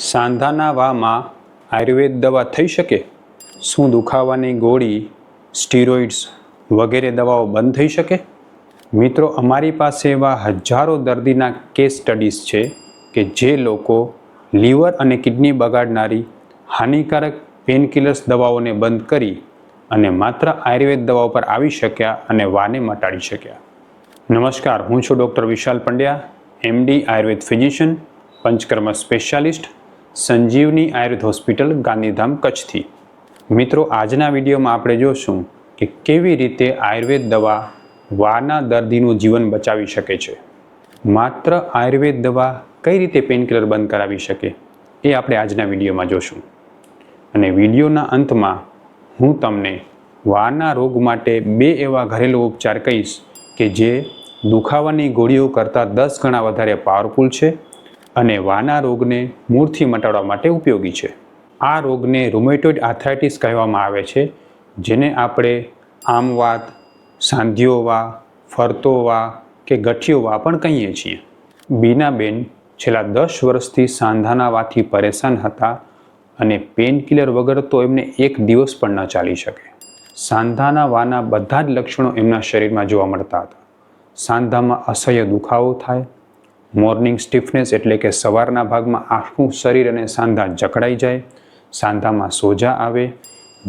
સાંધાના વામાં આયુર્વેદ દવા થઈ શકે? શું દુખાવાની ગોળી, સ્ટીરોઇડ્સ વગેરે દવાઓ બંધ થઈ શકે? મિત્રો, અમારી પાસે એવા હજારો દર્દીના કેસ સ્ટડીઝ છે કે જે લોકો લીવર અને કિડની બગાડનારી હાનિકારક પેનકિલર્સ દવાઓને બંધ કરી અને માત્ર આયુર્વેદ દવાઓ પર આવી શક્યા અને વાને મટાડી શક્યા. નમસ્કાર, હું છું doctor Vishal Pandya MD Ayurveda physician, Panchakarma specialist Sanjivani Ayurveda hospital Gandhidham કચ્છથી. મિત્રો, આજના વિડીયોમાં આપણે જોશું કે કેવી રીતે આયુર્વેદ દવા વાના દર્દીનું જીવન બચાવી શકે છે. માત્ર આયુર્વેદ દવા કઈ રીતે પેનકિલર બંધ કરાવી શકે એ આપણે આજના વિડીયોમાં જોશું. અને વિડીયોના અંતમાં હું તમને વાના રોગ માટે બે એવા ઘરેલુ ઉપચાર કહીશ કે જે દુખાવાની ગોળીઓ કરતાં દસ ગણા વધારે પાવરફુલ છે અને વાના રોગને મૂળથી મટાડવા માટે ઉપયોગી છે. આ રોગને રૂમેટોઇડ આર્થરાઇટિસ કહેવામાં આવે છે, જેને આપણે આમવાત સાંધિયોવા ફરતોવા કે ગઠિયોવા પણ કહીએ છીએ. બીનાબેન છેલ્લા દસ વર્ષથી સાંધાના વાથી પરેશાન હતા અને પેનકિલર વગર તો એમને એક દિવસ પણ ન ચાલી શકે. સાંધાના વાના બધા જ લક્ષણો એમના શરીરમાં જોવા મળતા હતા. સાંધામાં અસહ્ય દુખાવો થાય મોર્નિંગ સ્ટીફનેસ એટલે કે સવારના ભાગમાં આખું શરીર અને સાંધા જકડાઈ જાય, સાંધામાં સોજા આવે,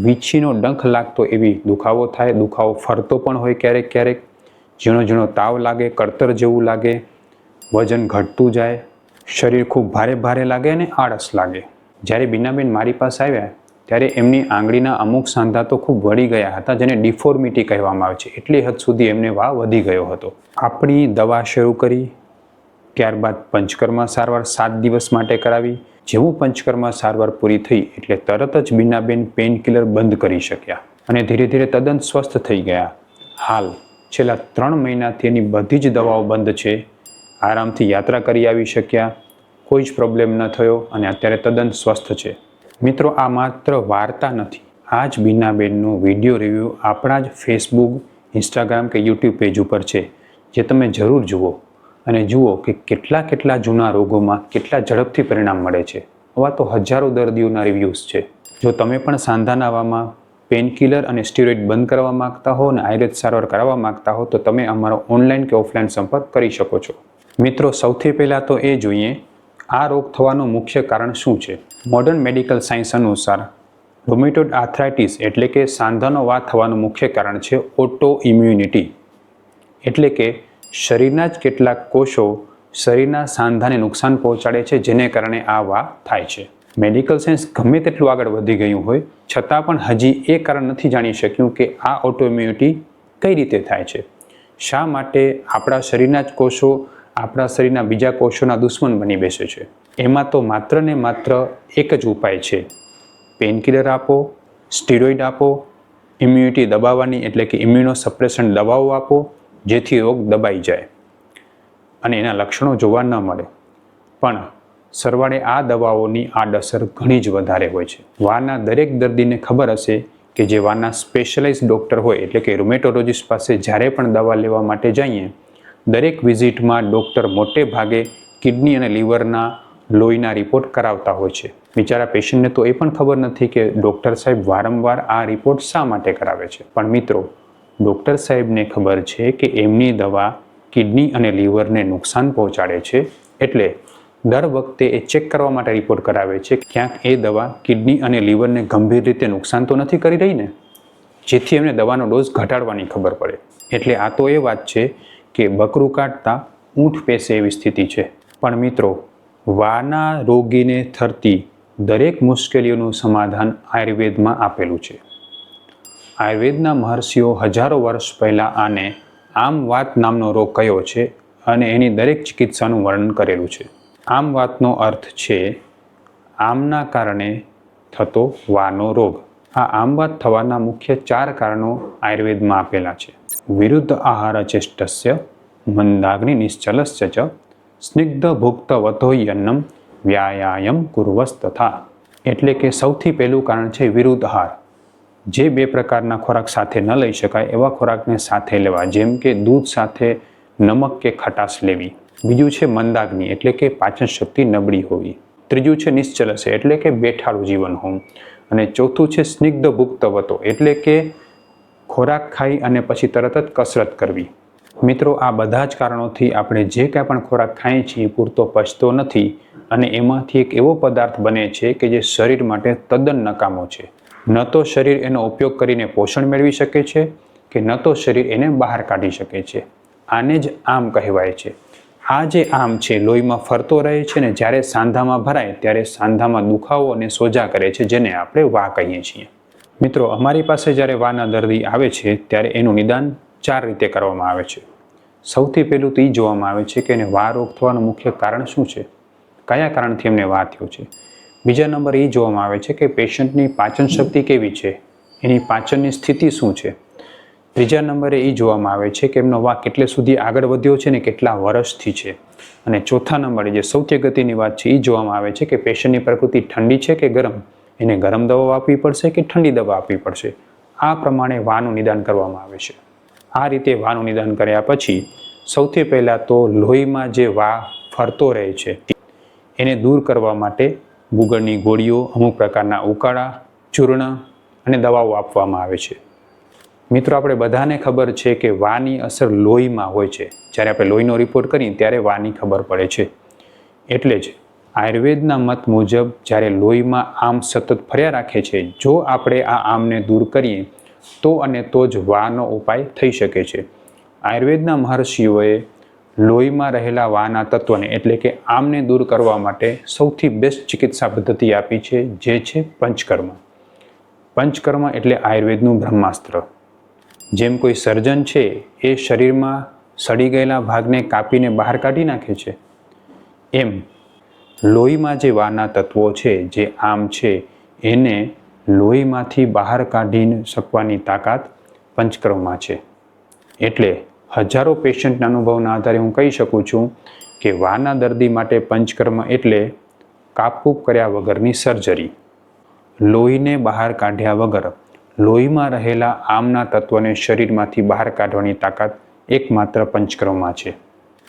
વીછીનો ડંખ લાગતો એવી દુખાવો થાય, દુખાવો ફરતો પણ હોય ક્યારેક ક્યારેક, ઝીણો ઝીણો તાવ લાગે કળતર જેવું લાગે, વજન ઘટતું જાય, શરીર ખૂબ ભારે ભારે લાગે અને આળસ લાગે. જ્યારે બીનાબેન મારી પાસે આવ્યા, ત્યારે એમની આંગળીના અમુક સાંધા તો ખૂબ વળી ગયા હતા, જેને ડિફોર્મિટી કહેવામાં આવે છે. એટલી હદ સુધી એમને વા વધી ગયો હતો. આપણી દવા શરૂ કરી ત્યારબાદ પંચકર્મા સારવાર સાત દિવસ માટે કરાવી. જેવું પંચકર્મા સારવાર પૂરી થઈ એટલે તરત જ બીનાબેન પેનકિલર બંધ કરી શક્યા અને ધીરે ધીરે તદ્દન સ્વસ્થ થઈ ગયા. હાલ, છેલ્લા ત્રણ મહિનાથી એની બધી જ દવાઓ બંધ છે. આરામથી યાત્રા કરી આવી શક્યા. કોઈ જ પ્રોબ્લેમ ન થયો અને અત્યારે તદ્દન સ્વસ્થ છે. મિત્રો, આ માત્ર વાર્તા નથી. આ જ બીનાબેનનો વીડિયો રિવ્યૂ આપણા જ ફેસબુક ઇન્સ્ટાગ્રામ કે યુટ્યુબ પેજ ઉપર છે, જે તમે જરૂર જુઓ. અને જુઓ કે કેટલા કેટલા જૂના રોગોમાં કેટલા ઝડપથી પરિણામ મળે છે. આવા તો હજારો દર્દીઓના રિવ્યૂઝ છે. જો તમે પણ સાંધાનાવામાં પેનકિલર અને સ્ટીરોઇડ બંધ કરવા માંગતા હો અને આયુર્વેદ સારવાર કરાવવા માંગતા હો, તો તમે અમારો ઓનલાઈન કે ઓફલાઈન સંપર્ક કરી શકો છો. મિત્રો, સૌથી પહેલાં તો એ જોઈએ, આ રોગ થવાનું મુખ્ય કારણ શું છે? મોડર્ન મેડિકલ સાયન્સ અનુસાર રોમેટોડ આર્થરાઇટિસ એટલે કે સાંધાનો વાત થવાનું મુખ્ય કારણ છે ઓટો ઇમ્યુનિટી એટલે કે શરીરના જ કેટલાક કોષો શરીરના સાંધાને નુકસાન પહોંચાડે છે, જેને કારણે આ વા થાય છે. મેડિકલ સાયન્સ ગમે તેટલું આગળ વધી ગયું હોય, છતાં પણ હજી એ કારણ નથી જાણી શક્યું કે આ ઓટો ઇમ્યુનિટી કઈ રીતે થાય છે. શા માટે આપણા શરીરના જ કોષો આપણા શરીરના બીજા કોષોના દુશ્મન બની બેસે છે? એમાં તો માત્ર ને માત્ર એક જ ઉપાય છે. પેનકિલર આપો સ્ટીરોઇડ આપો ઇમ્યુનિટી દબાવવાની એટલે કે ઇમ્યુનો સપ્રેશન દવાઓ આપો જેથી રોગ દબાઈ જાય અને એના લક્ષણો જોવા ન મળે. પણ સરવાળે આ દવાઓની આડઅસર ઘણી જ વધારે હોય છે. વાના દરેક દર્દીને ખબર હશે કે જે વાના સ્પેશિયલાઇઝ ડૉક્ટર હોય, એટલે કે રૂમેટોલોજીસ્ટ પાસે જ્યારે પણ દવા લેવા માટે જઈએ, દરેક વિઝિટમાં ડૉક્ટર મોટે ભાગે કિડની અને લીવરના લોહીના રિપોર્ટ કરાવતા હોય છે. બિચારા પેશન્ટને તો એ પણ ખબર નથી કે ડૉક્ટર સાહેબ વારંવાર આ રિપોર્ટ શા માટે કરાવે છે. પણ મિત્રો ડૉક્ટર સાહેબને ખબર છે કે એમની દવા કિડની અને લીવરને નુકસાન પહોંચાડે છે એટલે દર વખતે એ ચેક કરવા માટે રિપોર્ટ કરાવે છે ક્યાંક એ દવા કિડની અને લીવરને ગંભીર રીતે નુકસાન તો નથી કરી રહી ને? જેથી એમને દવાનો ડોઝ ઘટાડવાની ખબર પડે. એટલે આ તો એ વાત છે કે બકરું કાઢતા ઊંઠ પેસે એવી સ્થિતિ છે. પણ મિત્રો, વાના રોગીને થરતી દરેક મુશ્કેલીઓનું સમાધાન આયુર્વેદમાં આપેલું છે. આયુર્વેદના મહર્ષિઓ હજારો વર્ષ પહેલાં આને આમ વાત નામનો રોગ કયો છે અને એની દરેક ચિકિત્સાનું વર્ણન કરેલું છે. આમ વાતનો અર્થ છે, આમના કારણે થતો વાનો રોગ. આ આમ વાત થવાના મુખ્ય ચાર કારણો આયુર્વેદમાં આપેલા છે. વિરુદ્ધ આહાર ચેષ્ટસ્ય મંદાગ્નિ નિશ્ચલસ્ય ચ, સ્નિગ્ધ ભુક્ત વતોયન્નમ વ્યાયામ કુર્વસ તથા એટલે કે સૌથી પહેલું કારણ છે વિરુદ્ધ આહાર. જે બે પ્રકારના ખોરાક સાથે ન લઈ શકાય એવા ખોરાકને સાથે લેવા, જેમ કે દૂધ સાથે નમક કે ખટાશ લેવી. બીજું છે મંદાગ્નિ, એટલે કે પાચન શક્તિ નબળી હોવી. ત્રીજું છે નિશ્ચલ એટલે કે બેઠાડું જીવન હોવું. અને ચોથું છે સ્નિગ્ધ ભુક્તવતો એટલે કે ખોરાક ખાઈ અને પછી તરત જ કસરત કરવી. મિત્રો, આ બધા જ કારણોથી આપણે જે કાંઈ પણ ખોરાક ખાઈએ છીએ પૂરતો પચતો નથી અને એમાંથી એક એવો પદાર્થ બને છે કે જે શરીર માટે તદ્દન નકામો છે. ન તો શરીર એનો ઉપયોગ કરીને પોષણ મેળવી શકે છે કે ન તો શરીર એને બહાર કાઢી શકે છે. આને જ આમ કહેવાય છે. આ જે આમ છે, લોહીમાં ફરતો રહે છે ને જ્યારે સાંધામાં ભરાય ત્યારે સાંધામાં દુખાવો અને સોજા કરે છે જેને આપણે વા કહીએ છીએ. મિત્રો, અમારી પાસે જ્યારે વાના દર્દી આવે છે ત્યારે એનું નિદાન ચાર રીતે કરવામાં આવે છે. સૌથી પહેલું તો એ જોવામાં આવે છે કે એને વા રોગ થવાનું મુખ્ય કારણ શું છે? કયા કારણથી એમને વા થયો છે? બીજા નંબર એ જોવામાં આવે છે કે પેશન્ટની પાચન શક્તિ કેવી છે? એની પાચનની સ્થિતિ શું છે? ત્રીજા નંબરે એ જોવામાં આવે છે કે એમનો વાક કેટલે સુધી આગળ વધ્યો છે ને કેટલા વર્ષથી છે? અને ચોથા નંબરે જે સૌથી અગત્યની વાત છે એ જોવામાં આવે છે કે પેશન્ટની પ્રકૃતિ ઠંડી છે કે ગરમ? એને ગરમ દવા આપવી પડશે કે ઠંડી દવા આપવી પડશે? આ પ્રમાણે વાનું નિદાન કરવામાં આવે છે. આ રીતે વાનું નિદાન કર્યા પછી સૌથી પહેલાં તો લોહીમાં જે વા ફરતો રહે છે, એને દૂર કરવા માટે ગુગળની ગોળીઓ અમુક પ્રકારના ઉકાળા, ચૂર્ણ અને દવાઓ આપવામાં આવે છે. મિત્રો, આપણે બધાને ખબર છે કે વાની અસર લોહીમાં હોય છે. જ્યારે આપણે લોહીનો રિપોર્ટ કરીએ ત્યારે વાની ખબર પડે છે. એટલે જ આયુર્વેદના મત મુજબ જ્યારે લોહીમાં આમ સતત ફર્યા રાખે છે, જો આપણે આ આમને દૂર કરીએ, તો અને તો જ વાનો ઉપાય થઈ શકે છે. આયુર્વેદના મહર્ષિઓએ લોહીમાં રહેલા વાના તત્વને, એટલે કે આમને દૂર કરવા માટે સૌથી બેસ્ટ ચિકિત્સા પદ્ધતિ આપી છે, જે છે પંચકર્મ. પંચકર્મ એટલે આયુર્વેદનું બ્રહ્માસ્ત્ર. જેમ કોઈ સર્જન છે, એ શરીરમાં સડી ગયેલા ભાગને કાપીને બહાર કાઢી નાખે છે. એમ, લોહીમાં જે વાના તત્વો છે, જે આમ છે, એને લોહીમાંથી બહાર કાઢી શકવાની તાકાત પંચકર્મમાં છે. એટલે હજારો પેશન્ટના અનુભવના આધારે હું કહી શકું છું કે વાના દર્દી માટે પંચકર્મ એટલે કાપકૂપ કર્યા વગરની સર્જરી. લોહીને બહાર કાઢ્યા વગર લોહીમાં રહેલા આમના તત્વને શરીરમાંથી બહાર કાઢવાની તાકાત એકમાત્ર પંચકર્મમાં છે.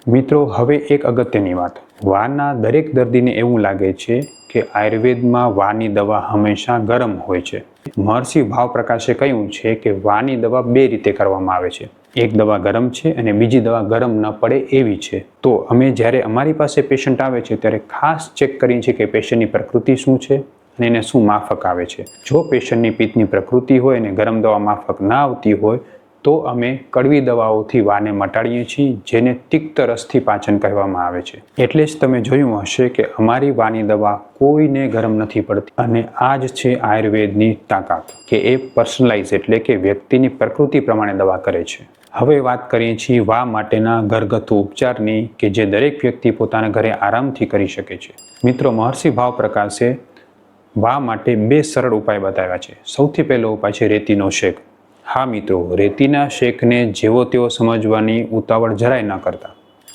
મિત્રો, હવે એક અગત્યની વાત. વાના દરેક દર્દીને એવું લાગે છે કે આયુર્વેદમાં વાની દવા હંમેશા ગરમ હોય છે. મહર્ષિ ભાવપ્રકાશે કહ્યું છે કે વાની દવા બે રીતે કરવામાં આવે છે. એક દવા ગરમ છે અને બીજી દવા ગરમ ન પડે એવી છે. તો અમે જ્યારે અમારી પાસે પેશન્ટ આવે છે, ત્યારે ખાસ ચેક કરીએ છીએ કે પેશન્ટની પ્રકૃતિ શું છે અને એને શું માફક આવે છે. જો પેશન્ટની પિત્તની પ્રકૃતિ હોય અને ગરમ દવા માફક ના આવતી હોય, તો અમે કડવી દવાઓથી વાને મટાડીએ છીએ, જેને તિક્ત રસથી પાચન કહેવામાં આવે છે. એટલે જ તમે જોયું હશે કે અમારી વાની દવા કોઈને ગરમ નથી પડતી. અને આ જ છે આયુર્વેદની તાકાત, કે એ પર્સનલાઇઝ એટલે કે વ્યક્તિની પ્રકૃતિ પ્રમાણે દવા કરે છે. હવે વાત કરીએ છીએ વા માટેના ઘરગથ્થુ ઉપચારની કે જે દરેક વ્યક્તિ પોતાના ઘરે આરામથી કરી શકે છે. મિત્રો, મહર્ષિ ભાવ પ્રકાશે વા માટે બે સરળ ઉપાય બતાવ્યા છે. સૌથી પહેલો ઉપાય છે રેતીનો શેક. હા મિત્રો, રેતીના શેકને જેવો તેવો સમજવાની ઉતાવળ જરાય ન કરતા.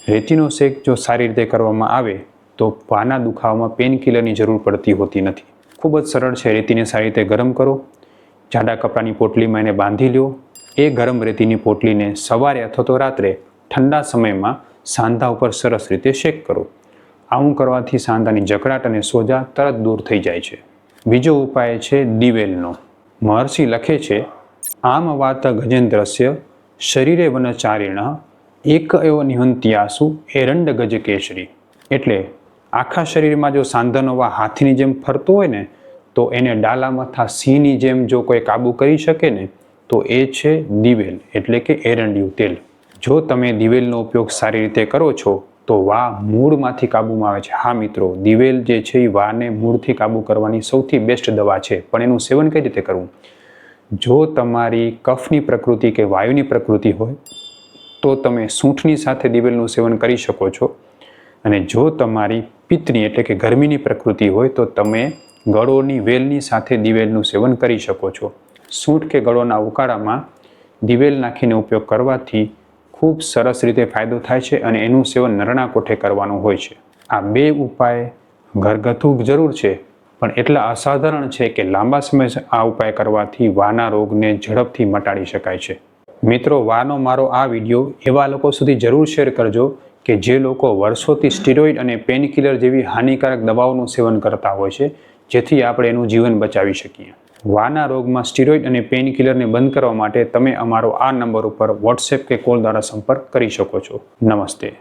રેતીનો શેક જો સારી રીતે કરવામાં આવે, તો વાના દુખાવામાં પેનકિલરની જરૂર પડતી હોતી નથી. ખૂબ જ સરળ છે, રેતીને સારી રીતે ગરમ કરો. જાડા કપડાની પોટલીમાં એને બાંધી લ્યો. એ ગરમ રેતીની પોટલીને સવારે અથવા તો રાત્રે ઠંડા સમયમાં સાંધા ઉપર સરસ રીતે શેક કરો. આવું કરવાથી સાંધાની જકડાટ અને સોજા તરત દૂર થઈ જાય છે. બીજો ઉપાય છે દિવેલનો. મહર્ષિ લખે છે, આમ વાત ગજેન્દ્રસ્ય શરીરે વનચારિણ એક એવો નિહંત્યાસુ એરંડ ગજ કેસરી. એટલે આખા શરીરમાં જો સાંધાનો વા હાથીની જેમ ફરતો હોય ને, તો એને ડાલા મથા સિંહની જેમ જો કોઈ કાબુ કરી શકે ને તો એ છે દિવેલ, એટલે કે એરંડિયું તેલ. જો તમે દિવેલનો ઉપયોગ સારી રીતે કરો છો, તો વા મૂળમાંથી કાબૂમાં આવે છે. હા મિત્રો, દિવેલ જે છે એ વાને મૂળથી કાબૂ કરવાની સૌથી બેસ્ટ દવા છે. પણ એનું સેવન કઈ રીતે કરવું? જો તમારી કફની પ્રકૃતિ કે વાયુની પ્રકૃતિ હોય, તો તમે સૂંઠની સાથે દિવેલનું સેવન કરી શકો છો. અને જો તમારી પિત્તની એટલે કે ગરમીની પ્રકૃતિ હોય, તો તમે ગળોની વેલની સાથે દિવેલનું સેવન કરી શકો છો. સૂંઠ કે ગળોના ઉકાળામાં દિવેલ નાખીને ઉપયોગ કરવાથી ખૂબ સરસ રીતે ફાયદો થાય છે અને એનું સેવન નરણા કોઠે કરવાનું હોય છે. આ બે ઉપાય ઘરગથ્થુ જરૂર છે, પણ એટલા અસાધારણ છે કે લાંબા સમય આ ઉપાય કરવાથી વાના રોગને ઝડપથી મટાડી શકાય છે. મિત્રો, વાનો મારો આ વીડિયો એવા લોકો સુધી જરૂર શેર કરજો કે જે લોકો વર્ષોથી સ્ટીરોઇડ અને પેનકિલર જેવી હાનિકારક દવાઓનું સેવન કરતા હોય છે, જેથી આપણે એનું જીવન બચાવી શકીએ. વાના રોગમાં સ્ટીરોઇડ અને પેનકિલરને બંધ કરવા માટે તમે અમારો આ નંબર ઉપર વોટ્સએપ કે કોલ દ્વારા સંપર્ક કરી શકો છો. નમસ્તે.